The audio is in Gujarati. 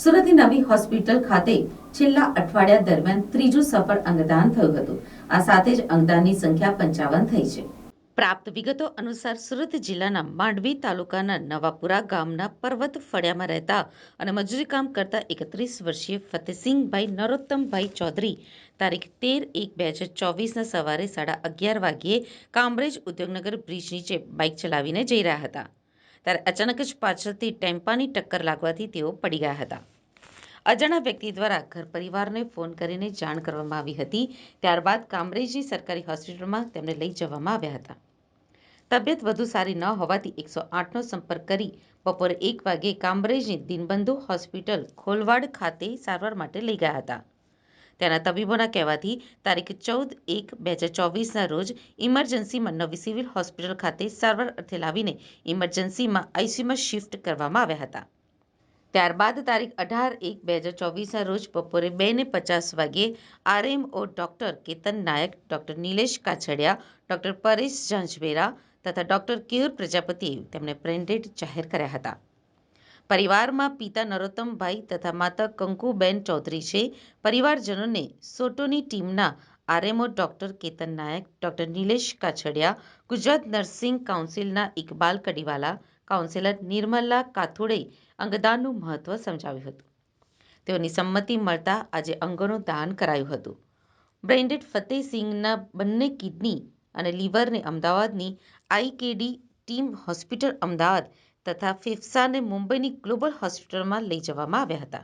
સુરતની નવી હોસ્પિટલ ખાતે છેલ્લા અઠવાડિયા દરમિયાન ત્રીજું સફળ અંગદાન થયું હતું. આ સાથે જ અંગદાનની સંખ્યા પંચાવન થઈ છે. પ્રાપ્ત વિગતો અનુસાર સુરત જિલ્લાના માંડવી તાલુકાના નવાપુરા ગામના પર્વત ફળિયામાં રહેતા અને મજૂરી કામ કરતા એકત્રીસ વર્ષીય ફતેસિંહભાઈ નરોત્તમભાઈ ચૌધરી તારીખ તેર એક બે હજાર ચોવીસના સવારે સાડા અગિયાર વાગ્યે કામરેજ ઉદ્યોગનગર બ્રિજ નીચે બાઇક ચલાવીને જઈ રહ્યા હતા. ત્યારે અચાનક જ પાછળથી ટેમ્પાની ટક્કર લાગવાથી તેઓ પડી ગયા હતા. અજાણા વ્યક્તિ દ્વારા ઘર પરિવારને ફોન કરીને જાણ કરવામાં આવી હતી. ત્યારબાદ કામરેજની સરકારી હોસ્પિટલમાં તેમને લઈ જવામાં આવ્યા હતા. તબિયત વધુ સારી ન હોવાથી એકસો આઠનો સંપર્ક કરી બપોરે એક વાગ્યે કામરેજની દિનબંધુ હોસ્પિટલ ખોલવાડ ખાતે સારવાર માટે લઈ ગયા હતા. ત્યાંના તબીબોના કહેવાથી તારીખ ચૌદ એક બે હજાર ચોવીસના રોજ ઇમરજન્સીમાં નવી સિવિલ હોસ્પિટલ ખાતે સારવાર અર્થે લાવીને ઇમરજન્સીમાં આઈસીયુમાં શિફ્ટ કરવામાં આવ્યા હતા. ત્યારબાદ તારીખ અઢાર એક બે હજાર ચોવીસના રોજ બપોરે બે ને પચાસ વાગ્યે RMO doctor Ketan Nayak, doctor Nilesh Kachhadiya, doctor Paresh Zanzvera તથા ડૉક્ટર કેયુર પ્રજાપતિએ તેમને પ્રેન્ડેડ જાહેર કર્યા હતા. પરિવારમાં પિતા નરોત્તમભાઈ તથા માતા કંકુબેન ચૌધરી છે. પરિવારજનોને સોટોની ટીમના RMO doctor Ketan Nayak, doctor Nilesh Kachhadiya, Gujarat nursing કાઉન્સિલના Iqbal Kadiwala, councillor Nirmala Kathude અંગદાનનું મહત્વ સમજાવ્યું હતું. તેઓની સંમતિ મળતા આજે અંગોનું દાન કરાયું હતું. બ્રેન્ડેડ ફતેહસિંહના બંને કિડની અને લીવરને અમદાવાદની આઈકેડી ટીમ હોસ્પિટલ અમદાવાદ તથા ફેફસાને મુંબઈની ગ્લોબલ હોસ્પિટલમાં લઈ જવામાં આવ્યા હતા.